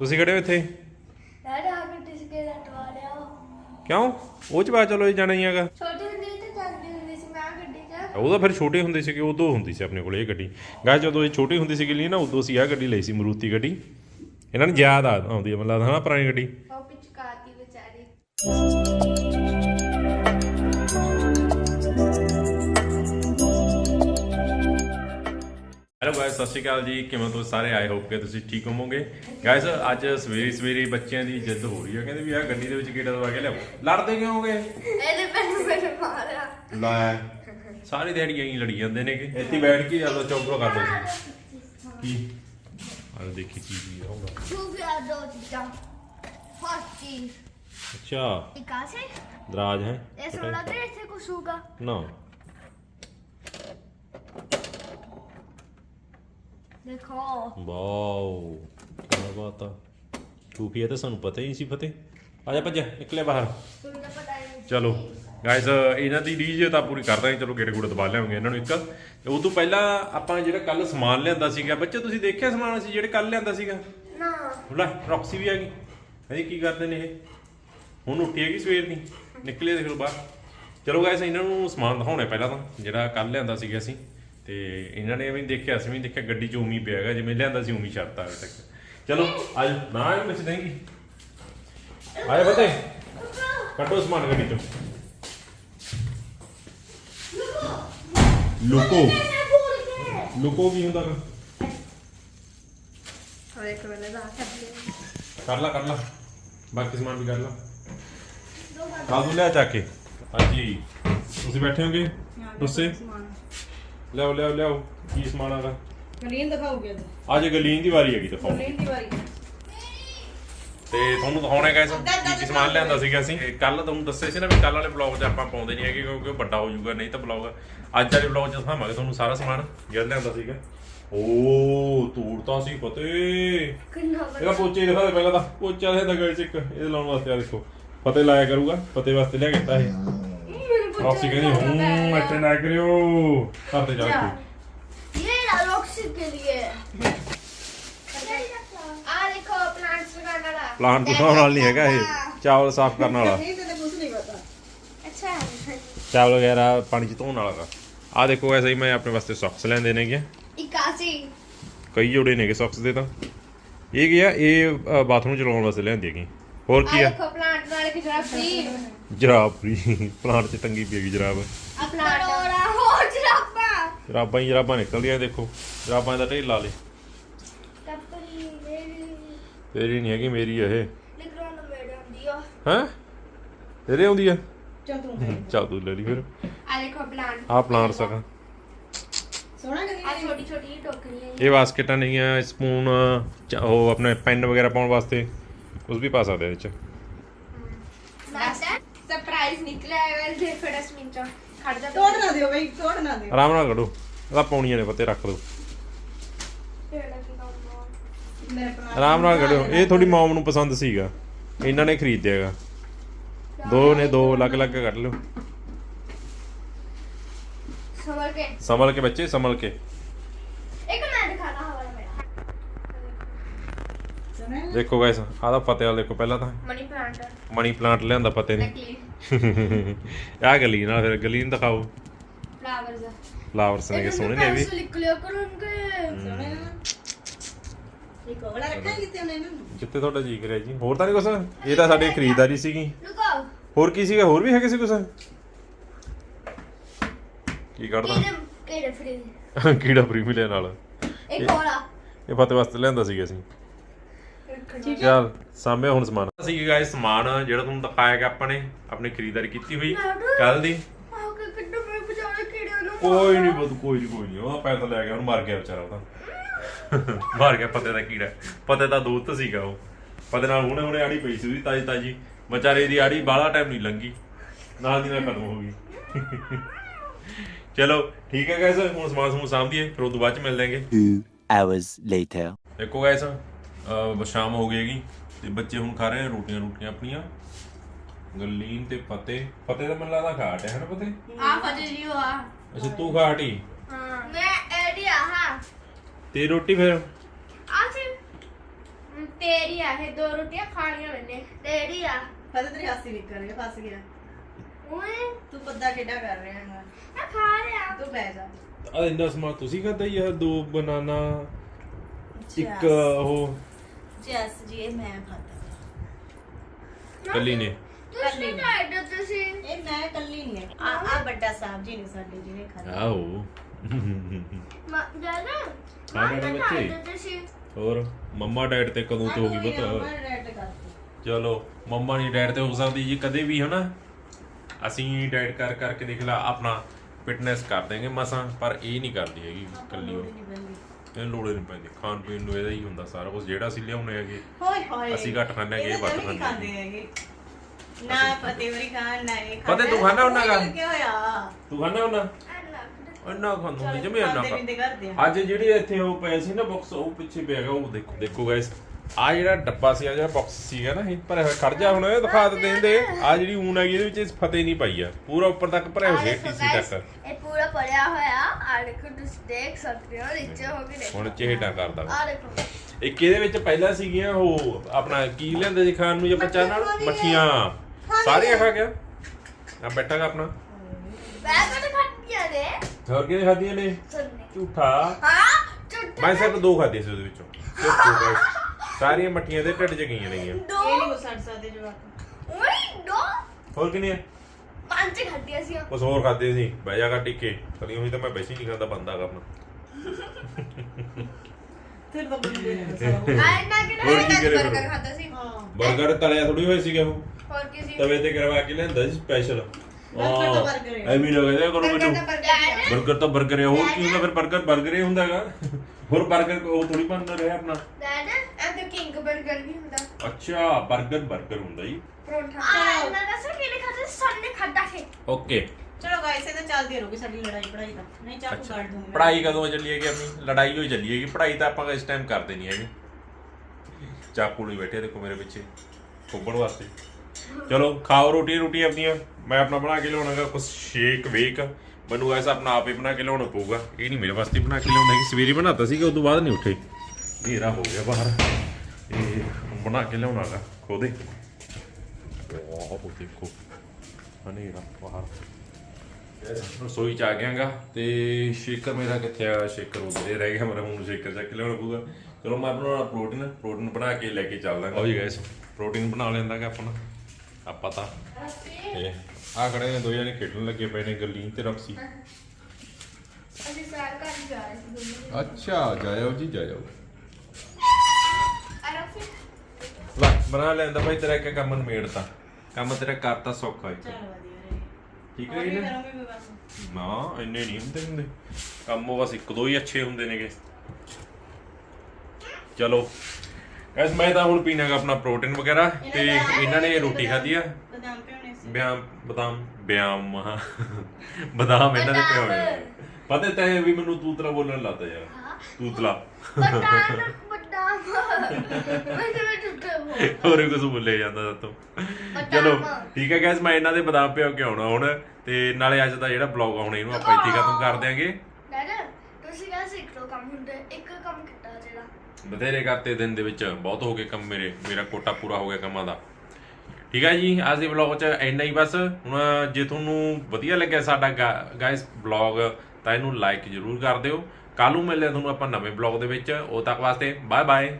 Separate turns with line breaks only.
ਤੁਸੀਂ ਖੜੇ ਹੋ ਇੱਥੇ?
ਡੈਡ ਆ ਕੇ ਟਿਸਕੇ ਰਟਵਾ ਲਿਆ
ਕਿਉਂ? ਉਹ ਚ ਬਾਅਦ ਚਲੋ ਇਹ ਜਾਣਾ ਹੀ ਹੈਗਾ।
ਛੋਟੀ ਹੁੰਦੀ ਤੇ ਜਾਂਦੀ ਹੁੰਦੀ ਸੀ ਮੈਂ ਗੱਡੀ 'ਚ।
ਉਹ ਤਾਂ ਫਿਰ ਛੋਟੇ ਹੁੰਦੇ ਸੀਗੇ ਉਦੋਂ ਹੁੰਦੀ ਸੀ ਆਪਣੇ ਕੋਲ ਇਹ ਗੱਡੀ। ਗਾਇ ਜਦੋਂ ਇਹ ਛੋਟੀ ਹੁੰਦੀ ਸੀਗੀ ਲਈ ਨਾ ਉਦੋਂ ਸੀ ਆਹ ਗੱਡੀ ਲਈ ਸੀ ਮਰੂਤੀ ਗੱਡੀ। ਇਹਨਾਂ ਨੂੰ ਯਾਦ ਆ ਆਉਂਦੀ ਹੈ ਮਤਲਬ ਹਨਾ ਪੁਰਾਣੀ ਗੱਡੀ?
ਉਹ ਪਿਚਕਾਤੀ ਵਿਚਾਰੀ।
ਹੈਲੋ ਗਾਇਸ ਸਤਿ ਸ਼੍ਰੀ ਅਕਾਲ ਜੀ। ਕਿਵੇਂ ਤੁਸੀਂ ਸਾਰੇ? ਆਏ ਹੋਪ ਕਿ ਤੁਸੀਂ ਠੀਕ ਹੋਵੋਗੇ। ਗਾਇਸ ਅੱਜ ਸਵੇਰੇ ਸਵੇਰੇ ਬੱਚਿਆਂ ਦੀ ਜਿੱਦ ਹੋ ਰਹੀ ਹੈ ਕਹਿੰਦੇ ਵੀ ਆਹ ਗੱਡੀ ਦੇ ਵਿੱਚ ਕੀੜਾ ਦਵਾ ਕੇ ਲਿਆਓ। ਲੜਦੇ ਕਿਉਂ ਹੋਗੇ?
ਇਹਦੇ ਪੈਰ ਮੇਰੇ ਮਾਰਿਆ।
ਲੈ। ਸਾਰੀ ਦਿਹਾੜੀ ਐਂ ਹੀ ਲੜੀ ਜਾਂਦੇ ਨੇ ਕਿ। ਇੱਥੇ ਬੈਠ ਕੇ ਜਦੋਂ ਚੌਂਕੋ ਕਰ ਦੋ ਸੀ ਕੀ? ਆਹ ਦੇਖੀ ਕੀ ਕੀ ਹੋਊਗਾ
ਆ ਦੋ ਚੀਜ਼ਾਂ। ਫਸਟੀ
ਅੱਛਾ।
ਇਕਾਸੇ
ਦਰਾਜ ਹੈ।
ਇਹ ਸੁਣ ਲੱਗ ਰਿਹਾ ਇੱਥੇ ਕੁਛ ਹੋਗਾ
ਨਾ।
ਦੇਖੋ।
ਵਾਓ ਕੀ ਬਾਤ ਆ। ਖੂਫੀਆ ਤਾਂ ਸਾਨੂੰ ਪਤਾ ਹੀ ਨਹੀਂ ਸੀ ਫਤੇ ਆ ਜਾ ਭੱਜ ਨਿਕਲੇ ਬਾਹਰ।
ਤੁਹਾਨੂੰ ਤਾਂ ਪਤਾ ਹੀ ਨਹੀਂ
ਚਲੋ ਗਾਇਸ ਇਹਨਾਂ ਦੀ ਰੀਜ ਤਾਂ ਪੂਰੀ ਕਰ ਦਾਂਗੇ। ਚਲੋ ਗੇੜੇ ਗੂੜੇ ਦਬਾ ਲਿਆਉਂਗੇ ਇਹਨਾਂ ਨੂੰ ਇੱਕ। ਤੇ ਉਹ ਤੋਂ ਪਹਿਲਾਂ ਆਪਾਂ ਜਿਹੜਾ ਕੱਲ ਸਮਾਨ ਲਿਆਂਦਾ ਸੀਗਾ ਬੱਚੇ ਤੁਸੀਂ ਦੇਖਿਆ ਸਮਾਨ ਅਸੀਂ ਜਿਹੜੇ ਕੱਲ ਲਿਆਂਦਾ ਸੀਗਾ?
ਨਾ।
ਲੈ ਰੌਕਸੀ ਵੀ ਆ ਗਈ। ਹਜੇ ਕੀ ਕਰਦੇ ਨੇ ਇਹ? ਹੁਣ ਉੱਠੀ ਹੈਗੀ ਸਵੇਰ ਦੀ। ਨਿਕਲੇ ਦੇਖ ਲਓ ਬਾਹਰ। ਚਲੋ ਗਾਇਸ ਇਹਨਾਂ ਨੂੰ ਸਮਾਨ ਦਿਖਾਉਣੇ ਪਹਿਲਾਂ ਤਾਂ ਜਿਹੜਾ ਕੱਲ ਲਿਆਂਦਾ ਸੀਗਾ ਅਸੀਂ। ਤੇ ਇਹਨਾਂ ਨੇ ਵੀ ਦੇਖਿਆ ਅਸੀਂ ਵੀ ਦੇਖਿਆ ਗੱਡੀ 'ਚ ਉਮੀ ਪਿਆ ਹੈਗਾ ਜਿਵੇਂ ਲਿਆਂਦਾ ਸੀ ਉਮੀ ਛੱਤ ਆ ਤੱਕ। ਚਲੋ ਅੱਜ ਨਾ ਇਹ ਵਿੱਚ ਦੇਂਗੀ ਆਏ ਬਤੇ ਕੱਟੋ ਸਮਾਨ ਗੱਡੀ 'ਚੋਂ। ਲੁਕੋ। ਲੁਕੋ ਕੀ ਹੁੰਦਾ
ਦਾ ਕਰਦੇ
ਕਰ ਲਾ ਕਰ ਲਾ। ਬਾਕੀ ਸਮਾਨ ਵੀ ਕਰ ਲਾ। ਕਾਦੂ ਲਿਆ ਚੱਕ ਕੇ। ਹਾਂਜੀ। ਤੁਸੀਂ ਬੈਠੇ ਹੋਗੇ? ਤੁਸੀਂ ਲਿਆਓ ਲਿਆਓ ਲਿਆਓ। ਕੀ ਸਮਾਨ ਆਗਾ
ਗਲੀਨ ਦਿਖਾਓਗੇ ਅੱਜ।
ਅੱਜ ਗਲੀਨ ਦੀ ਵਾਰੀ ਹੈਗੀ ਦਿਖਾਓ।
ਗਲੀਨ ਦੀ ਵਾਰੀ
ਤੇ ਤੁਹਾਨੂੰ ਦਿਖਾਉਣਾ ਹੈਗਾ ਇਸ ਕੀ ਕੀ ਸਮਾਨ ਲਿਆਂਦਾ ਸੀਗਾ ਅਸੀਂ। ਕੱਲ ਤੁਹਾਨੂੰ ਦੱਸਿਆ ਸੀ ਨਾ ਵੀ ਕੱਲ ਵਾਲੇ ਬਲੌਗ 'ਚ ਆਪਾਂ ਪਾਉਂਦੇ ਨਹੀਂ ਹੈਗੇ ਕਿਉਂਕਿ ਉਹ ਵੱਡਾ ਹੋ ਜਾਊਗਾ ਨਹੀਂ ਤਾਂ ਬਲੌਗ ਅੱਜ ਵਾਲੇ ਬਲੌਗ 'ਚ ਦਿਖਾਵਾਂਗੇ ਤੁਹਾਨੂੰ ਸਾਰਾ ਸਮਾਨ ਜਿਹੜਾ ਲਿਆਂਦਾ ਸੀਗਾ। ਓ ਤੂੜਤਾ ਸੀ ਫਤੇ ਇਹਦਾ ਪੋਚੇ ਦਿਖਾ ਦੇ ਪਹਿਲਾਂ ਤਾਂ। ਪੋਚਾ ਦੇ ਦਾ ਗਾਇਸ ਇੱਕ ਇਹ ਲਾਉਣ ਵਾਸਤੇ ਆ ਦੇਖੋ। ਫਤੇ ਲਾਇਆ ਕਰੂਗਾ ਫਤੇ ਵਾਸਤੇ ਲਿਆ ਕੀਤਾ ਇਹ। ਰੌਕਸੀ ਕਹਿੰਦੀ ਹੂੰ ਇੱਥੇ ਨਾ ਕਰਿਓ ਘਰ ਤੇ ਜਾ ਕੇ
ये रॉक्सी के लिए आ देखो प्लांट्स लगाने वाला
ਪਲਾਂਟ ਦਿਖਾਉਣ ਵਾਲਾ ਨਹੀਂ ਹੈਗਾ ਇਹ ਚਾਵਲ ਸਾਫ਼ ਕਰਨ ਵਾਲਾ
ਨਹੀਂ ਤੇ ਕੁਝ ਨਹੀਂ ਪਤਾ
अच्छा है
ਚਾਵਲ ਵਗੈਰਾ ਪਾਣੀ ਚ ਧੋਣ ਵਾਲਾ ਦਾ ਆ ਦੇਖੋ ਐਸੇ ਹੀ ਮੈਂ ਆਪਣੇ ਵਾਸਤੇ ਸੌਕਸ ਲੈਂਦੇ ਨੇਗੇ
इक्यासी
ਕਈ ਜੋੜੇ ਨੇਗੇ ਸੌਕਸ ਦੇ ਤਾਂ ਇਹ ਕੀ ਆ ਇਹ ਅ, ਬਾਥਰੂਮ ਚ ਲਾਉਣ ਵਾਸਤੇ ਲਿਆਂਦੀ ਹੈਗੀ ਹੋਰ ਕੀ ਆ?
ਦੇਖੋ ਪਲਾਂਟ ਨਾਲ ਕਿ ਜਰਾ ਫ੍ਰੀ
ਜਰਾਬ ਪੂਰੀ ਪਲਾਂਟ 'ਚ ਟੰਗੀ ਪਈ ਹੈਗੀ ਜਰਾਬ।
ਆਪਣਾ ਡੋਰਾ ਹੋਰ ਜਰਾਬਾ।
ਜਰਾਬਾਂ ਹੀ ਜਰਾਬਾਂ ਨਿਕਲਦੀਆਂ ਦੇਖੋ। ਜਰਾਬਾਂ ਦਾ ਢੇਰ ਲਾ ਤੇਰੀ ਨਹੀਂ ਹੈਗੀ ਮੇਰੀ ਇਹ।
ਆਉਂਦੀ
ਆ। ਤੇਰੇ ਆਉਂਦੀ ਆ?
ਚੱਲ ਤੂੰ
ਲੈ ਲਈ। ਫਿਰ।
ਆ ਦੇਖੋ ਪਲਾਂਟ
ਆਹ ਪਲਾਂਟ ਸਕਾ
ਸੋਹਣਾ ਕਰੀ
ਆ ਛੋਟੀ ਛੋਟੀ ਜਿਹੀ
ਇਹ। ਬਾਸਕਟਾਂ ਨਹੀਂ ਆ ਸਪੂਨ ਉਹ ਆਪਣੇ ਪੈਨ ਵਗੈਰਾ ਪਾਉਣ ਵਾਸਤੇ। ਉਸ ਵੀ ਪਾ ਸਕਦੇ ਆ ਇਹ ਚ
सरप्राइज निकला है वेल देखो डस्टबिन चो खड़ जा
ਤੋੜ ਨਾ ਦਿਓ ਬਈ ਤੋੜ ਨਾ ਦਿਓ
ਆਰਾਮ ਨਾਲ ਕੱਢੋ ਇਹਦਾ ਪਾਉਣੀਆਂ ਨੇ ਪੱਤੇ ਰੱਖ ਦਿਓ
पेड़ की काम
ਮੇਰੇ ਭਰਾ
ਆਰਾਮ ਨਾਲ ਕੱਢੋ ਇਹ ਤੁਹਾਡੀ ਮਮ ਨੂੰ ਪਸੰਦ ਸੀਗਾ ਇਹਨਾਂ ਨੇ ਖਰੀਦਿਆ ਹੈਗਾ ਦੋ ਨੇ ਦੋ ਅਲੱਗ-ਅਲੱਗ ਕੱਢ ਲਿਓ
संभल के
ਸੰਭਲ ਕੇ ਬੱਚੇ ਸੰਭਲ ਕੇ ਦੇਖੋ ਗਾਇਸ ਆਹ ਦਾ ਫਤਿਹ ਵਾਲੇ ਦੇਖੋ ਪਹਿਲਾਂ ਤਾਂ
ਮਨੀ ਪਲਾਂਟ
ਮਨੀ ਪਲਾਂਟ ਲਿਆਂਦਾ ਪਤੇ
ਨਹੀਂ
ਆਹ ਗਲੀ ਨਾਲ ਫਿਰ ਗਲੀ ਨੂੰ ਦਿਖਾਓ।
ਫਲਾਵਰਸ
ਫਲਾਵਰਸ ਨੇ ਸੋਹਣੇ ਵੀ। ਜਿੱਤੇ ਤੁਹਾਡਾ ਜੀ ਕਰਿਆ ਜੀ। ਹੋਰ ਤਾਂ ਨਹੀਂ ਕੁਛ? ਇਹ ਤਾਂ ਸਾਡੀ ਖਰੀਦਦਾਰੀ ਸੀਗੀ। ਹੋਰ ਕੀ ਸੀਗਾ? ਹੋਰ ਵੀ ਹੈਗੇ ਸੀ ਕੁਛ? ਕੀ ਕਰਦਾ
ਕਿਹੜਾ ਫਰੀ ਕਿਹੜਾ
ਫਰੀ ਮਿਲਿਆ ਨਾਲ।
ਇਹ ਕੋਲਾ
ਇਹ ਫਤਿਹ ਵਾਸਤੇ ਲੈਂਦਾ ਸੀਗਾ ਅਸੀਂ।
ਠੀਕ ਹੈ।
ਚੱਲ ਸਾਹਮਣੇ ਹੁਣ ਸਮਾਨ। ਅਸੀਂ ਗਾਇਸ ਸਮਾਨ ਜਿਹੜਾ ਤੁਹਾਨੂੰ ਦਿਖਾਇਆ ਗਿਆ ਆਪਾਂ ਨੇ ਆਪਣੀ ਖਰੀਦਦਾਰੀ ਕੀਤੀ ਹੋਈ। ਕੱਲ ਦੀ।
ਆਕੇ ਕਿੱਡੂ ਮੈਂ ਬਚਾਉਣੇ ਕੀੜਿਆਂ ਨੂੰ
ਕੋਈ ਨਹੀਂ ਬਦ ਕੋਈ ਨਹੀਂ ਕੋਈ ਨਹੀਂ ਉਹਦਾ ਪੈਸਾ ਲੈ ਗਿਆ ਉਹਨੂੰ ਮਰ ਗਿਆ ਵਿਚਾਰਾ ਉਹਦਾ ਮਰ ਗਿਆ ਪਤੇ ਦਾ ਕੀੜਾ। ਪਤੇ ਦਾ ਦੋਸਤ ਸੀਗਾ ਉਹ। ਪਤੇ ਨਾਲ ਹੁਣੇ ਹੁਣੇ ਆੜੀ ਪਈ ਸੀ ਉਹਦੀ ਤਾਜੀ ਤਾਜੀ। ਵਿਚਾਰੇ ਦੀ ਆੜੀ ਬਾਹਲਾ ਟਾਈਮ ਨਹੀਂ ਲੰਗੀ। ਨਾਲ ਦੀ ਨਾਲ ਖਤਮ ਹੋ ਗਈ। ਚਲੋ ਠੀਕ ਹੈ ਗਾਇਸ ਹੁਣ ਸਮਾਨ ਸਮੂਹ ਸਾਂਭੀਏ ਫਿਰ ਉਹ ਤੋਂ ਬਾਅਦ ਚ ਮਿਲ ਲਾਂਗੇ
Two hours later.
ਦੇਖੋ ਗਾਇਸ। ਸ਼ਾਮ ਹੋ ਗਈ ਹੈਗੀ ਤੇ ਬੱਚੇ ਹੁਣ ਖਾ ਰਹੇ ਨੇ ਰੋਟੀਆਂ ਰੋਟੀਆਂ ਆਪਣੀਆਂ। ਗਲੀਨ ਤੇ ਫਤਿਹ ਫਤਿਹ ਦਾ ਮੈਨੂੰ ਲੱਗਦਾ ਖਾਟ ਹੈ ਨਾ ਫਤਿਹ
ਆ ਫਜੇ ਜੀ ਆ।
ਅੱਛਾ ਤੂੰ ਖਾਟੀ
ਹਾਂ। ਮੈਂ ਐਡੀ ਆ ਹਾਂ।
ਤੇ ਰੋਟੀ ਫਿਰ?
ਆ ਸੀ ਤੇਰੀ ਆ ਇਹ ਦੋ ਰੋਟੀਆਂ ਖਾਣੀਆਂ ਮੈਨੇ। ਤੇਰੀ ਆ।
ਫਤਿਹ ਤੇਰੀ ਹਾਸੀ ਨਿਕਲ ਰਹੀ ਫਸ ਗਿਆ।
ਓਏ।
ਤੂੰ ਪੱਦਾ ਕਿੱਡਾ ਕਰ ਰਿਹਾ ਹੈ
ਮੈਂ ਖਾ ਰਿਹਾ।
ਤੂੰ ਬਹਿ ਜਾ।
ਆ ਇੰਨਾ ਸਮਾਨ ਤੁਸੀਂ ਖਾਦਾ ਯਾਰ ਦੋ ਬਨਾਨਾ ਇੱਕ. ਉਹ
ਜੈਸ ਜੀ ਇਹ ਮੈਂ ਖਾਦਾ
ਕੱਲੀ ਨੇ।
ਤੁਸੀਂ ਨਾ। ਤੁਸੀਂ?
ਇਹ ਮੈਂ ਕੱਲੀ ਨਹੀਂ ਆ ਆ ਵੱਡਾ ਸਾਹਿਬ ਜੀ ਨੇ ਸਾਡੇ ਜਿਹਨੇ ਖਾਦਾ
ਆਓ।
ਮਾ ਦਾਦਾ
ਹਾਂ ਮੈਡਮ ਬੱਚੇ।
ਤੁਸੀਂ?
ਹੋਰ ਮੰਮਾ ਡੈਡ ਤੇ ਕਦੋਂ ਤੇ ਹੋ ਗਈ ਪਤਾ? ਚਲੋ ਮੰਮਾ ਨਹੀਂ ਡੈਡ ਤੇ ਹੋ ਸਕਦੀ ਜੀ ਕਦੇ ਵੀ ਹਨਾ? ਅਸੀਂ ਡੈਡ ਕਰ ਕਰਕੇ ਦੇਖ ਲਾ ਆਪਣਾ ਫਿਟਨੈਸ ਕਰ ਦੇਂਗੇ ਮਸਾਂ ਪਰ ਇਹ ਨਹੀਂ ਕਰਦੀ ਹੈਗੀ ਕੱਲੀ ਉਹ। ਇਹ ਲੋੜੇ ਨਹੀਂ ਪੈਂਦੀ ਖਾਣ ਪੀਣ ਨੂੰ ਇਹਦਾ ਹੀ ਹੁੰਦਾ ਸਾਰਾ ਕੁਝ ਜਿਹੜਾ ਅਸੀਂ ਲਿਆਉਣੇ ਹੈਗੇ
ਹੋਏ ਹੋਏ
ਅਸੀਂ ਘੱਟ ਖਾਂਦੇ ਹੈਗੇ, ਇਹ ਵੱਧ ਖਾਂਦੇ
ਖਾਂਦੇ ਹੈਗੇ। ਨਾ ਫਤਿਹ ਵਰੀ ਖਾਣ ਨਾ ਇਹ
ਫਤਿਹ ਤੂੰ ਖਾਂਦਾ ਹੁੰਦਾ ਗਾ?
ਕੀ ਹੋਇਆ।
ਤੂੰ ਖਾਣਾ ਹੁੰਦਾ ਇੰਨਾ ਖਾਂਦਾ। ਹੁੰਦਾ ਜਮੀ ਇੰਨਾ
ਖਾਂਦੇ ਪੀਂਦੇ ਕਰਦੇ ਆ।
ਅੱਜ ਜਿਹੜੀ ਇੱਥੇ ਉਹ ਪਏ ਸੀ ਨਾ ਬਾਕਸ ਉਹ ਪਿੱਛੇ ਪਿਆ ਹੈਗਾ ਉਹ ਦੇਖੋ ਦੇਖੋ ਗਾਇਸ ਆ ਜਿਹੜਾ ਡੱਬਾ ਸੀ ਆ ਜਿਹੜਾ ਬਾਕਸ ਸੀਗਾ ਨਾ ਇਹ ਭਰਿਆ ਹੋਇਆ ਖੜ ਜਾ ਹੁਣ ਇਹ ਦਿਖਾ ਦੇਂਦੇ। ਆ ਜਿਹੜੀ ਊਨ ਹੈਗੀ ਇਹਦੇ ਵਿੱਚ ਫਤਿਹ ਨਹੀਂ ਪਾਈ ਆ। ਪੂਰਾ ਉੱਪਰ ਤੱਕ ਭਰਿਆ ਹੋਇਆ ਟੀਸੀ ਤੱਕ।
ਇਹ ਪੂਰਾ ਭਰਿਆ ਹੋਇਆ ਆ ਦੇਖੋ ਤੁਸੀਂ ਦੇਖ ਸਕਦੇ ਹੋ ਨੀਚੇ ਹੋ ਕੇ ਦੇਖੋ।
ਹੁਣ ਚਿਹਟਾ ਕਰਦਾ ਵਾ।
ਆ ਦੇਖੋ।
ਇੱਕ ਇਹਦੇ ਵਿੱਚ ਪਹਿਲਾਂ ਸੀਗੀਆਂ ਉਹ ਆਪਣਾ ਕੀ ਲੈਂਦੇ ਸੀ ਖਾਣ ਨੂੰ ਜੇ ਬੱਚਾ ਨਾਲ? ਮੱਛੀਆਂ ਸਾਰੀਆਂ ਖਾ ਗਿਆ? ਆ ਬੈਠਾ ਗਾ ਆਪਣਾ।
ਮੈਂ ਕਦੇ ਖਾਧੀਆਂ ਨੇ।
ਹੋਰ ਕਿਹਨੇ ਖਾਧੀਆਂ ਨੇ?
ਸੁਣਨੇ।
ਝੂਠਾ।
ਹਾਂ
ਮੈਂ ਸਿਰਫ ਦੋ ਖਾਧੇ ਸੀ ਉਹਦੇ ਵਿੱਚੋਂ। ਝੂਠੂ। ਸਾਰੀਆਂ ਮੱਠੀਆਂ ਦੇ ਢਿੱਡ 'ਚ ਗਈਆਂ ਨੇਗੀਆਂ
ਦੋ।
ਇਹ ਨਹੀਂ ਸਕਦੇ
ਦੋ।
ਹੋਰ ਕਿੰਨੀਆਂ
ਪੰਜ ਖਾਧੀਆਂ ਸੀ
ਕੁਛ ਹੋਰ ਖਾਦੇ ਸੀ ਬਹਿ ਜਾਗਾ ਟਿੱਕੇ। ਕਦੀ ਉਹੀ ਤਾਂ ਮੈਂ ਵੈਸੇ ਹੀ ਨਹੀਂ ਖਾਂਦਾ ਬੰਦਾ ਕਰਨਾ।
ਫਿਰ ਤਾਂ ਬੰਦੇ ਨੇ ਸਾਰਾ
ਕਿ
ਹੋਰ ਕੀ ਕਰੇ ਫਿਰ?
ਬਰਗਰ ਖਾਦਾ ਸੀ?
ਹਾਂ।
버ਗਰ ਤਲਿਆ ਥੋੜੀ ਹੋਈ ਸੀਗਾ ਉਹ।
ਹੋਰ ਕੀ ਸੀ?
ਤਵੇ ਤੇ ਕਰਵਾ ਕੇ ਲਿਆਂਦਾ ਸੀ ਸਪੈਸ਼ਲ ਐਵੇਂ ਨਾ ਕਹਿੰਦੇ
ਕਰੋ
ਮੈਨੂੰ
ਬਰਗਰ
ਤਾਂ ਬਰਗਰ ਹੈ ਹੋਰ ਕੀ ਹੁੰਦਾ ਫਿਰ 버ਗਰ 버ਗਰ ਹੀ ਹੁੰਦਾਗਾ ਹੋਰ 버ਗਰ ਉਹ ਥੋੜੀ ਬਣਦਾ ਰਿਹਾ ਆਪਣਾ। ਅੱਛਾ 버ਗਰ 버ਗਰ ਹੁੰਦਾ। ਜੀ।
ਪੜਾਈ
ਕਦੋਂ ਚੱਲੀਏਗੀ ਆਪਣੀ? ਲੜਾਈ ਹੋਈ ਚੱਲੀਏਗੀ ਪੜਾਈ ਤਾਂ ਆਪਾਂ ਇਸ ਟਾਈਮ ਕਰਦੇ ਨਹੀਂ ਹੈਗੇ। ਚਾਕੂ ਲਈ ਬੈਠੇ ਦੇਖੋ ਮੇਰੇ ਪਿੱਛੇ। ਕੁੱਬੜ ਵਾਸਤੇ। ਚਲੋ ਖਾਓ ਰੋਟੀ ਰੋਟੀ ਆਪਣੀਆਂ। ਮੈਂ ਆਪਣਾ ਬਣਾ ਕੇ ਲਿਆਉਣਾਗਾ ਕੁਝ ਸ਼ੇਕ ਵੇਕ ਮੈਨੂੰ ਐਸਾ ਆਪਣਾ ਆਪੇ ਬਣਾ ਕੇ ਲਿਆਉਣਾ ਪਊਗਾ। ਇਹ ਨਹੀਂ ਮੇਰੇ ਵਾਸਤੇ ਬਣਾ ਕੇ ਲਿਆਉਂਦਾ ਕਿ ਸਵੇਰੇ ਬਣਾਤਾ ਸੀਗਾ ਉਦੋਂ ਬਾਅਦ ਨਹੀਂ ਉੱਠੇ। ਹਨੇਰਾ ਹੋ ਗਿਆ ਬਾਹਰ। ਇਹ ਬਣਾ ਕੇ ਲਿਆਉਣਾਗਾ ਖੋਦੇ ਵਾਹ ਦੇਖੋ। ਹਨੇਰਾ ਬਾਹਰ। ਰਸੋਈ ਚ ਆ ਗਿਆਗਾ ਤੇ ਸ਼ੇਕਰ ਮੇਰਾ ਕਿੱਥੇ ਆ? ਸ਼ੇਕਰ ਉਧਰੇ ਰਹਿ ਗਿਆ। ਮੇਰਾ ਹੁਣ ਸ਼ੇਕਰ ਚੱਕ ਕੇ ਲਿਆਉਣਾ ਪਊਗਾ। ਚਲੋ ਮੈਂ ਬਣਾਉਣਾ ਪ੍ਰੋਟੀਨ ਪ੍ਰੋਟੀਨ ਬਣਾ ਕੇ ਲੈ ਕੇ ਚੱਲਦਾ ਹਾਂ ਜੀ ਗਾਇਸ ਪ੍ਰੋਟੀਨ ਬਣਾ ਲੈਂਦਾਗਾ ਆਪਣਾ। ਆਪਾਂ ਤਾਂ। ਤੇ ਆ ਖੜੇ ਨੇ ਦੋ ਜਣੇ ਖੇਡਣ ਲੱਗੇ ਪਏ ਨੇ ਗਰਲੀਨ ਤੇ ਰਫਸੀ
ਅਸੀਂ ਸਾਰ ਕਰ ਜਾ ਰਹੇ ਸੀ ਦੋਨੋਂ
ਅੱਛਾ ਜਾਇਓ ਜੀ ਜਾਇਓ। ਲੈ ਬਣਾ ਲੈਂਦਾ ਭਾਈ ਤੇਰਾ ਇੱਕ ਕੰਮ ਨਿਮੇੜਤਾ। ਕੰਮ ਤੇਰਾ ਕਰਤਾ ਸੌਖਾ ਹੈ
ਚਲ ਵਧੀਆ ਰਹੇ।
ਠੀਕ ਹੈ ਜੀ। ਨਾ
ਕਰੂੰਗੀ ਮੈਂ ਬਸ?
ਨਾ ਇੰਨੇ ਨਹੀਂ ਹੁੰਦੇ ਹੁੰਦੇ। ਕੰਮ ਬਸ ਇੱਕ ਦੋ ਹੀ ਅੱਛੇ ਹੁੰਦੇ ਨੇਗੇ। ਚਲੋ ਗੈਸ ਮੈਂ ਤਾਂ ਹੁਣ ਪੀਣਾਗਾ ਆਪਣਾ ਪ੍ਰੋਟੀਨ ਵਗੈਰਾ ਤੇ ਇਹਨਾਂ ਨੇ ਰੋਟੀ ਖਾਧੀ ਆ।
ਬਦਾਮ
ਬਿਆਮ ਬਦਾਮ ਬਿਆਮ ਹਾਂ ਬਦਾਮ ਇਹਨਾਂ ਦੇ ਹੋਏ ਨੇ। ਪਤਾ ਤੈਂ ਵੀ ਮੈਨੂੰ ਤੂਤਲਾ ਬੋਲਣ ਲੱਗਾ ਯਾਰ
ਹਾਂ।
ਤੂਤਲਾ।
ਬਦਾਮ ਬਦਾਮ। ਮੈਂ ਜਿਵੇਂ ਟੁੱਟੇ ਹੋ।
ਹੋਰ ਕੁਝ ਬੋਲੇ ਜਾਂਦਾ ਤੂੰ। ਚਲੋ ਠੀਕ ਹੈ ਗੈਸ ਮੈਂ ਇਹਨਾਂ ਦੇ ਬਦਾਮ ਪਿਓ ਕੇ ਆਉਣਾ ਹੁਣ ਤੇ ਨਾਲੇ ਅੱਜ ਦਾ ਜਿਹੜਾ ਬਲੌਗ ਆਉਣਾ ਇਹਨੂੰ ਆਪਾਂ ਇੱਥੇ ਖਤਮ ਕਰ ਦਿਆਂਗੇ।
ਡੈਡ ਤੁਸੀਂ ਕਹਿੰਦੇ ਸੀ ਇੱਕ ਦੋ ਕੰਮ ਹੁੰਦੇ ਇੱਕ ਕੰਮ ਕੀਤਾ ਜਿਹੜਾ।
ਬਥੇਰੇ ਕਰਤੇ ਦਿਨ ਦੇ ਵਿੱਚ ਬਹੁਤ ਹੋ ਗਏ ਕੰਮ ਮੇਰੇ ਮੇਰਾ ਕੋਟਾ ਪੂਰਾ ਹੋ ਗਿਆ ਕੰਮਾਂ ਦਾ। ਠੀਕ ਹੈ ਜੀ, ਅੱਜ ਦੇ ਵਲੌਗ 'ਚ ਇੰਨਾ ਹੀ ਬਸ। ਹੁਣ ਜੇ ਤੁਹਾਨੂੰ ਵਧੀਆ ਲੱਗਿਆ ਸਾਡਾ ਗਾਇਸ ਵਲੌਗ ਤਾਂ ਇਹਨੂੰ ਲਾਈਕ ਜ਼ਰੂਰ ਕਰ ਦਿਓ। ਕੱਲ ਨੂੰ ਮਿਲਦੇ ਹਾਂ ਤੁਹਾਨੂੰ ਆਪਾਂ ਨਵੇਂ ਵਲੌਗ ਦੇ ਵਿੱਚ। ਉਦੋਂ ਤੱਕ ਵਾਸਤੇ ਬਾਏ
ਬਾਏ